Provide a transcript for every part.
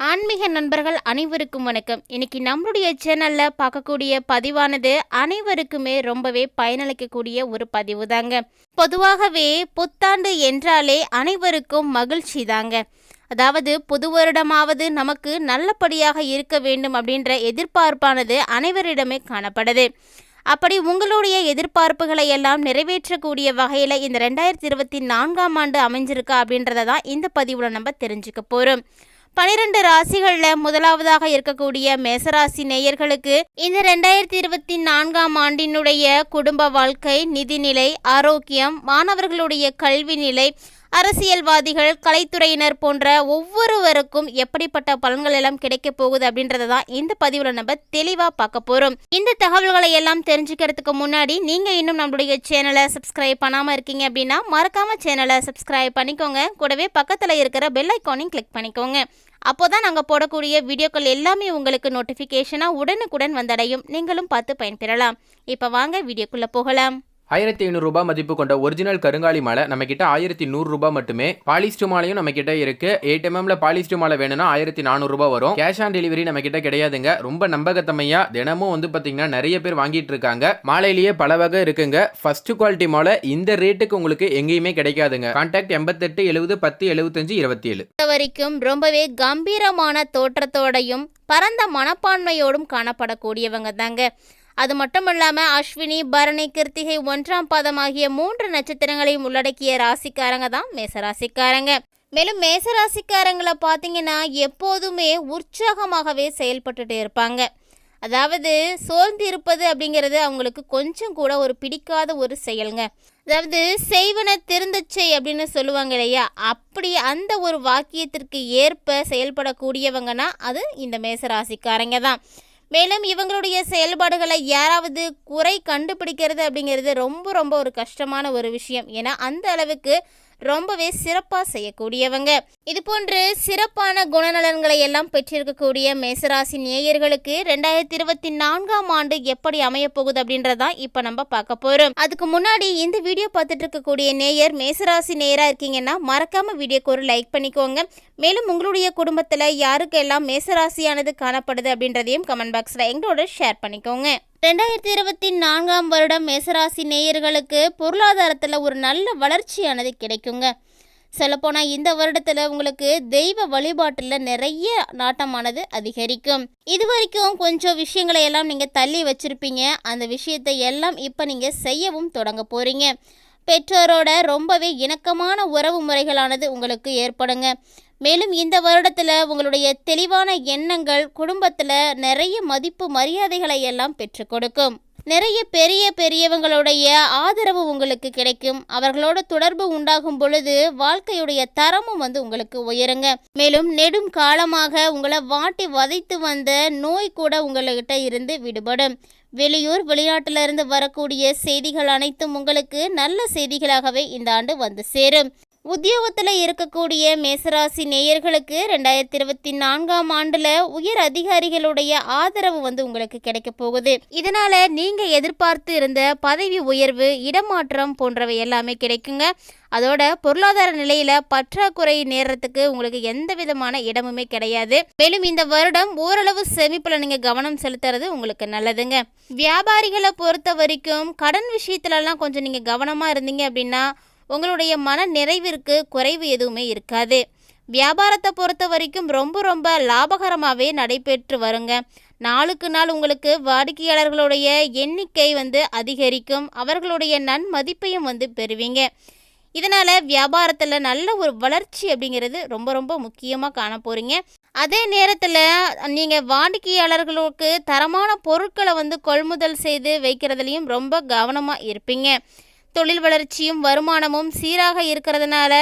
ஆன்மீக நண்பர்கள் அனைவருக்கும் வணக்கம். இன்னைக்கு நம்மளுடைய சேனல்ல பார்க்கக்கூடிய பதிவானது அனைவருக்குமே ரொம்பவே பயனளிக்கக்கூடிய ஒரு பதிவு தாங்க பொதுவாகவே புத்தாண்டு என்றாலே அனைவருக்கும் மகிழ்ச்சி தாங்க. அதாவது புது வருடமாவது நமக்கு நல்லபடியாக இருக்க வேண்டும் அப்படின்ற எதிர்பார்ப்பானது அனைவரிடமே காணப்படுது. அப்படி உங்களுடைய எதிர்பார்ப்புகளை எல்லாம் நிறைவேற்றக்கூடிய வகையில் இந்த ரெண்டாயிரத்தி இருபத்தி நான்காம் ஆண்டு அமைஞ்சிருக்கா அப்படின்றத தான் இந்த பதிவில் நம்ம தெரிஞ்சுக்க போகிறோம் பனிரெண்டு ராசிகளில் முதலாவதாக இருக்கக்கூடிய மேசராசி நேயர்களுக்கு இந்த ரெண்டாயிரத்தி இருபத்தி நான்காம் ஆண்டினுடைய குடும்ப வாழ்க்கை நிதிநிலை ஆரோக்கியம் மாணவர்களுடைய கல்வி நிலை அரசியல்வாதிகள் கலைத்துறையினர் போன்ற ஒவ்வொருவருக்கும் எப்படிப்பட்ட பலன்கள் எல்லாம் கிடைக்க போகுது அப்படின்றத தான் இந்த பதிவில் நம்ம தெளிவாக பார்க்க போகிறோம் இந்த தகவல்களை எல்லாம் தெரிஞ்சுக்கிறதுக்கு முன்னாடி நீங்கள் இன்னும் நம்மளுடைய சேனலை சப்ஸ்கிரைப் பண்ணாமல் இருக்கீங்க அப்படின்னா மறக்காமல் சேனலை சப்ஸ்கிரைப் பண்ணிக்கோங்க. கூடவே பக்கத்தில் இருக்கிற பெல் ஐக்கானையும் கிளிக் பண்ணிக்கோங்க. அப்போ தான் நாங்கள் போடக்கூடிய வீடியோக்கள் எல்லாமே உங்களுக்கு நோட்டிஃபிகேஷனாக உடனுக்குடன் வந்தடையும். நீங்களும் பார்த்து பயன்பெறலாம். இப்போ வாங்க வீடியோக்குள்ளே போகலாம். ஆயிரத்தி ஐநூறுரூபா மதிப்பு கொண்ட ஒரிஜினல் கருங்காலி மாலை நம்ம கிட்ட ஆயிரத்தி நூறுரூபா மட்டுமே. பாலிஸ்டர் மாலையும் நம்ம கிட்ட இருக்கு எயிட் எம்எம்ல பாலிஸ்டர் மாலை வேணும்னா ஆயிரத்தி நானூறுரூபா வரும். கேஷ் ஆன் டெலிவரி நம்ம கிட்ட கிடையாதுங்க. ரொம்ப நம்பகத்தமையா தினமும் வந்து பாத்தீங்கன்னா நிறைய பேர் வாங்கிட்டு இருக்காங்க. மாலையிலேயே பல வகை இருக்குங்க. ஃபர்ஸ்ட் குவாலிட்டி மாலை இந்த ரேட்டுக்கு உங்களுக்கு எங்கேயுமே கிடைக்காதுங்க. கான்டாக்ட் எண்பத்தெட்டு எழுபது பத்து எழுபத்தஞ்சு இருபத்தி ஏழு இது வரைக்கும் ரொம்பவே கம்பீரமான தோற்றத்தோடையும் பரந்த மனப்பான்மையோடும் காணப்படக்கூடியவங்க தாங்க. அது மட்டும் இல்லாமல் அஸ்வினி பரணி கிருத்திகை ஒன்றாம் பாதம் ஆகிய மூன்று நட்சத்திரங்களையும் உள்ளடக்கிய ராசிக்காரங்க தான் மேசராசிக்காரங்க. மேலும் மேசராசிக்காரங்களை பார்த்தீங்கன்னா எப்போதுமே உற்சாகமாகவே செயல்பட்டுட்டு இருப்பாங்க. அதாவது சோர்ந்து இருப்பது அப்படிங்கிறது அவங்களுக்கு கொஞ்சம் கூட ஒரு பிடிக்காத ஒரு செயலுங்க. அதாவது செய்வன திருந்தச்சை அப்படின்னு சொல்லுவாங்க இல்லையா? அப்படி அந்த ஒரு வாக்கியத்திற்கு ஏற்ப செயல்படக்கூடியவங்கன்னா அது இந்த மேசராசிக்காரங்க தான். மேலும் இவங்களுடைய செயல்பாடுகளை யாராவது குறை கண்டுபிடிக்கிறது அப்படிங்கிறது ரொம்ப ரொம்ப ஒரு கஷ்டமான ஒரு விஷயம். ஏன்னா அந்த அளவுக்கு ரொம்பவே சிறப்பாக செய்யக்கூடியவங்க. இது போன்று சிறப்பான குணநலன்களை எல்லாம் பெற்றிருக்கக்கூடிய மேசராசி நேயர்களுக்கு ரெண்டாயிரத்தி இருபத்தி நான்காம் ஆண்டு எப்படி அமைய போகுது அப்படின்றதான் இப்போ நம்ம பார்க்க போகிறோம் அதுக்கு முன்னாடி இந்த வீடியோ பார்த்துட்டு இருக்கக்கூடிய நேயர் மேசராசி நேயராக இருக்கீங்கன்னா மறக்காம வீடியோக்கு ஒரு லைக் பண்ணிக்கோங்க. மேலும் உங்களுடைய குடும்பத்தில் யாருக்கெல்லாம் மேசராசியானது காணப்படுது அப்படின்றதையும் கமெண்ட் பாக்ஸில் எங்களோட ஷேர் பண்ணிக்கோங்க. ரெண்டாயிரத்தி இருபத்தி நான்காம் வருடம் மேசராசி நேயர்களுக்கு பொருளாதாரத்தில் ஒரு நல்ல வளர்ச்சியானது கிடைக்குங்க. சொல்லப்போனால் இந்த வருடத்தில் உங்களுக்கு தெய்வ வழிபாட்டில் நிறைய நாட்டமானது அதிகரிக்கும். இது வரைக்கும் கொஞ்சம் விஷயங்களை எல்லாம் நீங்கள் தள்ளி வச்சுருப்பீங்க. அந்த விஷயத்தை எல்லாம் இப்போ நீங்கள் செய்யவும் தொடங்க போகிறீங்க பெற்றோரோட ரொம்பவே இணக்கமான உறவு முறைகளானது உங்களுக்கு ஏற்படுங்க. மேலும் இந்த வருடத்தில் உங்களுடைய தெளிவான எண்ணங்கள் குடும்பத்தில் நிறைய மதிப்பு மரியாதைகளை எல்லாம் பெற்றுக் கொடுக்கும். நிறைய பெரிய பெரியவங்களுடைய ஆதரவு உங்களுக்கு கிடைக்கும். அவர்களோட தொடர்பு உண்டாகும் பொழுது வாழ்க்கையுடைய தரமும் வந்து உங்களுக்கு உயருங்க. மேலும் நெடும் காலமாக உங்களை வாட்டி வதைத்து வந்த நோய் கூட உங்கள்கிட்ட இருந்து விடுபடும். வெளியூர் வெளிநாட்டிலிருந்து வரக்கூடிய செய்திகள் அனைத்தும் உங்களுக்கு நல்ல செய்திகளாகவே இந்த ஆண்டு வந்து சேரும். உத்தியோகத்தில் இருக்கக்கூடிய மேசராசி நேயர்களுக்கு ரெண்டாயிரத்தி இருபத்தி நான்காம் ஆண்டில் உயர் அதிகாரிகளுடைய ஆதரவு வந்து உங்களுக்கு கிடைக்க போகுது. இதனால நீங்க எதிர்பார்த்து இருந்த பதவி உயர்வு இடமாற்றம் போன்றவை எல்லாமே கிடைக்குங்க. அதோட பொருளாதார நிலையில பற்றாக்குறை நேரத்துக்கு உங்களுக்கு எந்த விதமான இடமுமே கிடையாது. மேலும் இந்த வருடம் ஓரளவு செமிப்புல நீங்க கவனம் செலுத்துறது உங்களுக்கு நல்லதுங்க. வியாபாரிகளை பொறுத்த வரைக்கும் கடன் விஷயத்துலலாம் கொஞ்சம் நீங்க கவனமா இருந்தீங்க அப்படின்னா உங்களுடைய மன நிறைவிற்கு குறைவு எதுவுமே இருக்காது. வியாபாரத்தை பொறுத்த வரைக்கும் ரொம்ப ரொம்ப லாபகரமாகவே நடைபெற்று வருங்க. நாளுக்கு நாள் உங்களுக்கு வாடிக்கையாளர்களுடைய எண்ணிக்கை வந்து அதிகரிக்கும். அவர்களுடைய நன்மதிப்பையும் வந்து பெறுவீங்க. இதனால் வியாபாரத்தில் நல்ல ஒரு வளர்ச்சி அப்படிங்கிறது ரொம்ப ரொம்ப முக்கியமாக காண போகிறீங்க அதே நேரத்தில் நீங்கள் வாடிக்கையாளர்களுக்கு தரமான பொருட்களை வந்து கொள்முதல் செய்து வைக்கிறதுலையும் ரொம்ப கவனமாக இருப்பீங்க. தொழில் வளர்ச்சியும் வருமானமும் சீராக இருக்கிறதுனால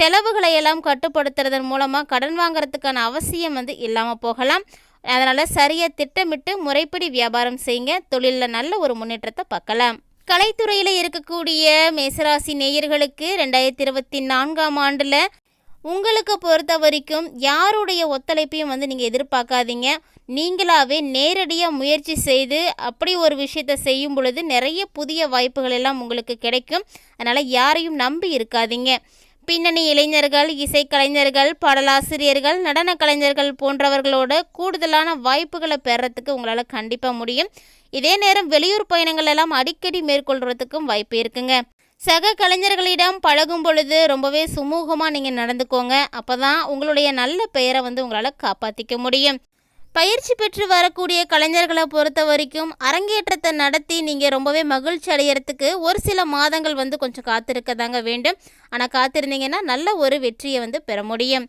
செலவுகளை எல்லாம் கட்டுப்படுத்துறதன் மூலமாக கடன் வாங்குறதுக்கான அவசியம் வந்து இல்லாமல் போகலாம். அதனால் சரியாக திட்டமிட்டு முறைப்படி வியாபாரம் செய்யுங்க. தொழிலில் நல்ல ஒரு முன்னேற்றத்தை பார்க்கலாம். கலைத்துறையில் இருக்கக்கூடிய மேசராசி நேயர்களுக்கு ரெண்டாயிரத்தி இருபத்தி நான்காம் ஆண்டில் உங்களுக்கு பொறுத்த வரைக்கும் யாருடைய ஒத்துழைப்பையும் வந்து நீங்கள் எதிர்பார்க்காதீங்க. நீங்களாகவே நேரடியாக முயற்சி செய்து அப்படி ஒரு விஷயத்தை செய்யும் பொழுது நிறைய புதிய வாய்ப்புகள் எல்லாம் உங்களுக்கு கிடைக்கும். அதனால் யாரையும் நம்பி இருக்காதீங்க. பின்னணி இளைஞர்கள் இசைக்கலைஞர்கள் பாடலாசிரியர்கள் நடன கலைஞர்கள் போன்றவர்களோட கூடுதலான வாய்ப்புகளை பெறத்துக்கு உங்களால் கண்டிப்பாக முடியும். இதே நேரம் வெளியூர் பயணங்கள் எல்லாம் அடிக்கடி மேற்கொள்றதுக்கும் வாய்ப்பு இருக்குங்க. சக கலைஞர்களிடம் பழகும் பொழுது ரொம்பவே சுமூகமாக நீங்கள் நடந்துக்கோங்க. அப்போ தான் உங்களுடைய நல்ல பெயரை வந்து உங்களால் காப்பாற்றிக்க முடியும். பயிற்சி பெற்று வரக்கூடிய கலைஞர்களை பொறுத்த வரைக்கும் அரங்கேற்றத்தை நடத்தி நீங்கள் ரொம்பவே மகிழ்ச்சி அடையிறதுக்கு ஒரு சில மாதங்கள் வந்து கொஞ்சம் காத்திருக்க தாங்க வேண்டும். ஆனால் காத்திருந்தீங்கன்னா நல்ல ஒரு வெற்றியை வந்து பெற முடியும்.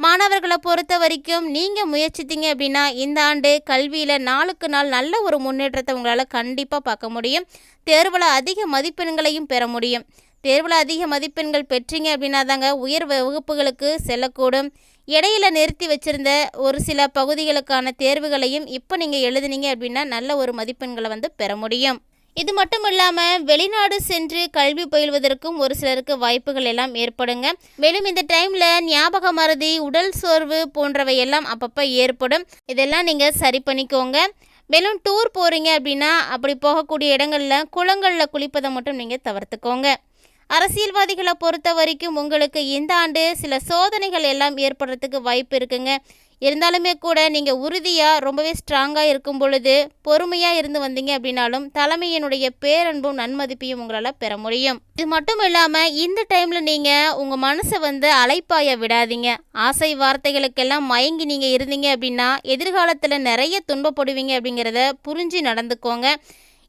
மாணவர்களை பொறுத்த வரைக்கும் நீங்கள் முயற்சித்தீங்க அப்படின்னா இந்த ஆண்டு கல்வியில் நாளுக்கு நாள் நல்ல ஒரு முன்னேற்றத்தை உங்களால் கண்டிப்பாக பார்க்க முடியும். தேர்வில் அதிக மதிப்பெண்களையும் பெற முடியும். தேர்வில் அதிக மதிப்பெண்கள் பெற்றீங்க அப்படின்னா தாங்க உயர் வகுப்புகளுக்கு செல்லக்கூடும். இடையில நிறுத்தி வச்சிருந்த ஒரு சில பகுதிகளுக்கான தேர்வுகளையும் இப்போ நீங்கள் எழுதுனீங்க அப்படின்னா நல்ல ஒரு மதிப்பெண்களை வந்து பெற முடியும். இது மட்டும் இல்லாமல் வெளிநாடு சென்று கல்வி பயில்வதற்கும் ஒரு சிலருக்கு வாய்ப்புகள் எல்லாம் ஏற்படுங்க. மேலும் இந்த டைமில் ஞாபக மறதி உடல் சோர்வு போன்றவை எல்லாம் அப்பப்போ ஏற்படும். இதெல்லாம் நீங்கள் சரி பண்ணிக்கோங்க. மேலும் டூர் போகிறீங்க அப்படின்னா அப்படி போகக்கூடிய இடங்களில் குளங்களில் குளிப்பதை மட்டும் நீங்கள் தவிர்த்துக்கோங்க. அரசியல்வாதிகளை பொறுத்த வரைக்கும் உங்களுக்கு இந்த ஆண்டு சில சோதனைகள் எல்லாம் ஏற்படுறதுக்கு வாய்ப்பு இருக்குங்க. இருந்தாலுமே கூட நீங்கள் உறுதியாக ரொம்பவே ஸ்ட்ராங்காக இருக்கும் பொழுது பொறுமையாக இருந்து வந்தீங்க அப்படின்னாலும் தலைமையினுடைய பேரன்பும் நன்மதிப்பையும் உங்களால் பெற முடியும். இது மட்டும் இல்லாமல் இந்த டைமில் நீங்கள் உங்கள் மனசை வந்து அலைப்பாய விடாதீங்க. ஆசை வார்த்தைகளுக்கெல்லாம் மயங்கி நீங்கள் இருந்தீங்க அப்படின்னா எதிர்காலத்தில் நிறைய துன்பப்படுவீங்க அப்படிங்கிறத புரிஞ்சு நடந்துக்கோங்க.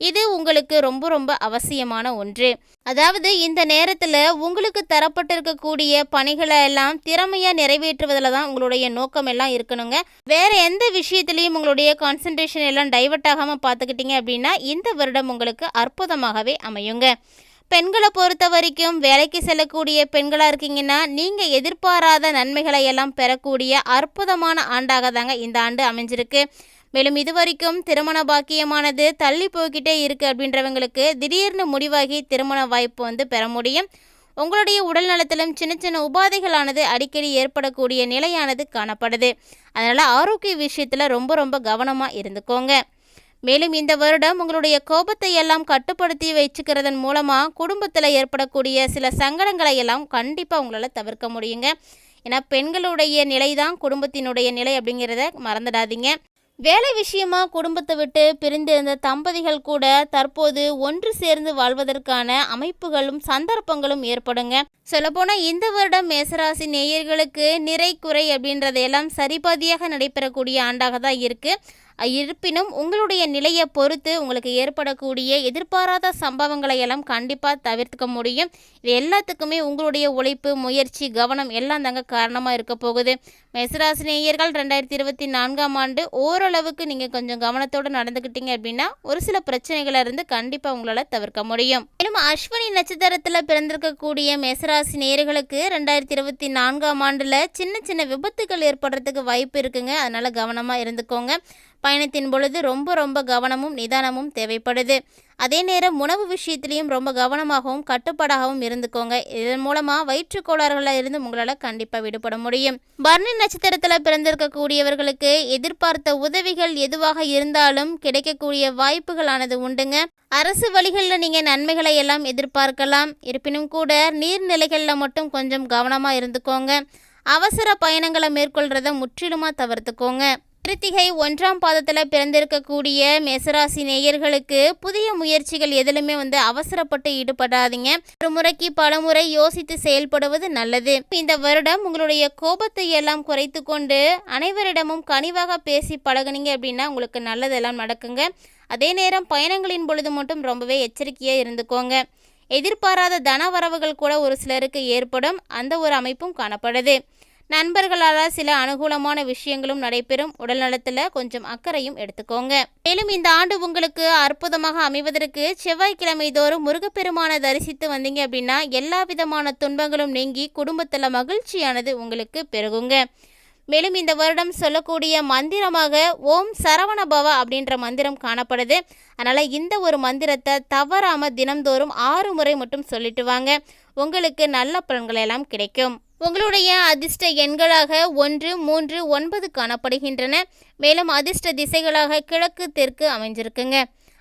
இது உங்களுக்கு ரொம்ப ரொம்ப அவசியமான ஒன்று. அதாவது இந்த நேரத்தில் உங்களுக்கு தரப்பட்டிருக்கக்கூடிய பணிகளை எல்லாம் திறமையாக நிறைவேற்றுவதில் தான் உங்களுடைய நோக்கம் எல்லாம் இருக்கணுங்க. வேறு எந்த விஷயத்துலையும் உங்களுடைய கான்சன்ட்ரேஷன் எல்லாம் டைவர்ட் ஆகாமல் பார்த்துக்கிட்டீங்க அப்படின்னா இந்த வருடம் உங்களுக்கு அற்புதமாகவே அமையுங்க. பெண்களை பொறுத்த வரைக்கும் வேலைக்கு செல்லக்கூடிய பெண்களாக இருக்கீங்கன்னா நீங்கள் எதிர்பாராத நன்மைகளை எல்லாம் பெறக்கூடிய அற்புதமான ஆண்டாக தாங்க இந்த ஆண்டு அமைஞ்சிருக்கு. மேலும் இதுவரைக்கும் திருமண பாக்கியமானது தள்ளி போய்கிட்டே இருக்குது அப்படின்றவங்களுக்கு திடீர்னு முடிவாகி திருமண வாய்ப்பு வந்து பெற முடியும். உங்களுடைய உடல் நலத்திலும் சின்ன சின்ன உபாதைகளானது அடிக்கடி ஏற்படக்கூடிய நிலையானது காணப்படுது. அதனால் ஆரோக்கிய விஷயத்தில் ரொம்ப ரொம்ப கவனமாக இருந்துக்கோங்க. மேலும் இந்த வருடம் உங்களுடைய கோபத்தை எல்லாம் கட்டுப்படுத்தி வச்சுக்கிறதன் மூலமாக குடும்பத்தில் ஏற்படக்கூடிய சில சங்கடங்களை எல்லாம் கண்டிப்பாக உங்களால் தவிர்க்க முடியுங்க. ஏன்னா பெண்களுடைய நிலை தான் குடும்பத்தினுடைய நிலை அப்படிங்கிறத மறந்துடாதீங்க. வேலை விஷயமா குடும்பத்தை விட்டு பிரிந்திருந்த தம்பதிகள் கூட தற்போது ஒன்று சேர்ந்து வாழ்வதற்கான அமைப்புகளும் சந்தர்ப்பங்களும் ஏற்படுங்க. சொல்லப்போனால் இந்த வருடம் மேசராசி நேயர்களுக்கு நிறை குறை அப்படின்றதையெல்லாம் சரிபாதியாக நடைபெறக்கூடிய ஆண்டாக தான் இருக்குது இருப்பினும் உங்களுடைய நிலையை பொறுத்து உங்களுக்கு ஏற்படக்கூடிய எதிர்பாராத சம்பவங்களை எல்லாம் கண்டிப்பாக தவிர்த்துக்க முடியும். இது எல்லாத்துக்குமே உங்களுடைய உழைப்பு முயற்சி கவனம் எல்லாம் தாங்க காரணமாக இருக்க போகுது. மேசராசி நேயர்கள் ரெண்டாயிரத்தி இருபத்தி நான்காம் ஆண்டு ஓரளவுக்கு நீங்கள் கொஞ்சம் கவனத்தோடு நடந்துக்கிட்டீங்க அப்படின்னா ஒரு சில பிரச்சனைகளை இருந்து கண்டிப்பாக உங்களால் தவிர்க்க முடியும். மேலும் அஸ்வினி நட்சத்திரத்தில் பிறந்திருக்கக்கூடிய மேசராசி நேயர்களுக்கு ரெண்டாயிரத்தி இருபத்தி நான்காம் ஆண்டில் சின்ன சின்ன விபத்துகள் ஏற்படுறதுக்கு வாய்ப்பு இருக்குங்க. அதனால் கவனமாக இருந்துக்கோங்க. பயணத்தின் பொழுது ரொம்ப ரொம்ப கவனமும் நிதானமும் தேவைப்படுது. அதே நேரம் உணவு விஷயத்திலையும் ரொம்ப கவனமாகவும் கட்டுப்பாடாகவும் இருந்துக்கோங்க. இதன் மூலமாக வயிற்றுக்கோளாறுகளில் இருந்து உங்களால் கண்டிப்பாக விடுபட முடியும். பர்ணி நட்சத்திரத்தில் பிறந்திருக்கக்கூடியவர்களுக்கு எதிர்பார்த்த உதவிகள் எதுவாக இருந்தாலும் கிடைக்கக்கூடிய வாய்ப்புகளானது உண்டுங்க. அரசு வழிகளில் நீங்கள் நன்மைகளை எல்லாம் எதிர்பார்க்கலாம். இருப்பினும் கூட நீர்நிலைகளில் மட்டும் கொஞ்சம் கவனமாக இருந்துக்கோங்க. அவசர பயணங்களை மேற்கொள்கிறத முற்றிலுமாக தவிர்த்துக்கோங்க. கிருத்திகை ஒன்றாம் பாதத்தில் பிறந்திருக்கக்கூடிய மேசராசி நேயர்களுக்கு புதிய முயற்சிகள் எதிலுமே வந்து அவசரப்பட்டு ஈடுபடாதீங்க. ஒரு முறைக்கு பல முறை யோசித்து செயல்படுவது நல்லது. இந்த வருடம் உங்களுடைய கோபத்தை எல்லாம் குறைத்து கொண்டு அனைவரிடமும் கனிவாக பேசி பழகுனீங்க அப்படின்னா உங்களுக்கு நல்லதெல்லாம் நடக்குங்க. அதே நேரம் பயணங்களின் பொழுது மட்டும் ரொம்பவே எச்சரிக்கையாக இருந்துக்கோங்க. எதிர்பாராத தன வரவுகள் கூட ஒரு சிலருக்கு ஏற்படும். அந்த ஒரு அமைப்பும் காணப்படுது. நண்பர்களால் சில அனுகூலமான விஷயங்களும் நடைபெறும். உடல் நலத்தில் கொஞ்சம் அக்கறையும் எடுத்துக்கோங்க. மேலும் இந்த ஆண்டு உங்களுக்கு அற்புதமாக அமைவதற்கு செவ்வாய்க்கிழமை தோறும் முருகப்பெருமானை தரிசித்து வந்தீங்க அப்படின்னா எல்லா விதமான துன்பங்களும் நீங்கி குடும்பத்தில் மகிழ்ச்சியானது உங்களுக்கு பெருகுங்க. மேலும் இந்த வருடம் சொல்லக்கூடிய மந்திரமாக ஓம் சரவண பவ அப்படின்ற மந்திரம் காணப்படுது. அதனால் இந்த ஒரு மந்திரத்தை தவறாமல் தினம்தோறும் ஆறு முறை மட்டும் சொல்லிட்டு வாங்க. உங்களுக்கு நல்ல பலன்கள் எல்லாம் கிடைக்கும். உங்களுடைய அதிர்ஷ்ட எண்களாக ஒன்று மூன்று ஒன்பது காணப்படுகின்றன. மேலும் அதிர்ஷ்ட திசைகளாக கிழக்கு தெற்கு அமைஞ்சிருக்குங்க.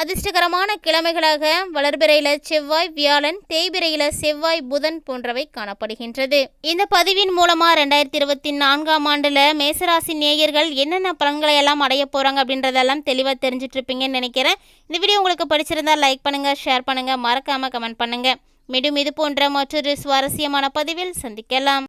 அதிர்ஷ்டகரமான கிழமைகளாக வளர்பிறையில செவ்வாய் வியாழன் தேய்பிறையில செவ்வாய் புதன் போன்றவை காணப்படுகின்றது. இந்த பதிவின் மூலமா ரெண்டாயிரத்தி இருபத்தி நான்காம் ஆண்டுல மேசராசி நேயர்கள் என்னென்ன பலன்களை எல்லாம் அடைய போறாங்க அப்படின்றதெல்லாம் தெளிவா தெரிஞ்சிட்டு இருப்பீங்கன்னு நினைக்கிறேன். இந்த வீடியோ உங்களுக்கு பிடிச்சிருந்தா லைக் பண்ணுங்க ஷேர் பண்ணுங்க மறக்காம கமெண்ட் பண்ணுங்க. மீண்டும் இது போன்ற மற்றொரு சுவாரஸ்யமான பதிவில் சந்திக்கலாம்.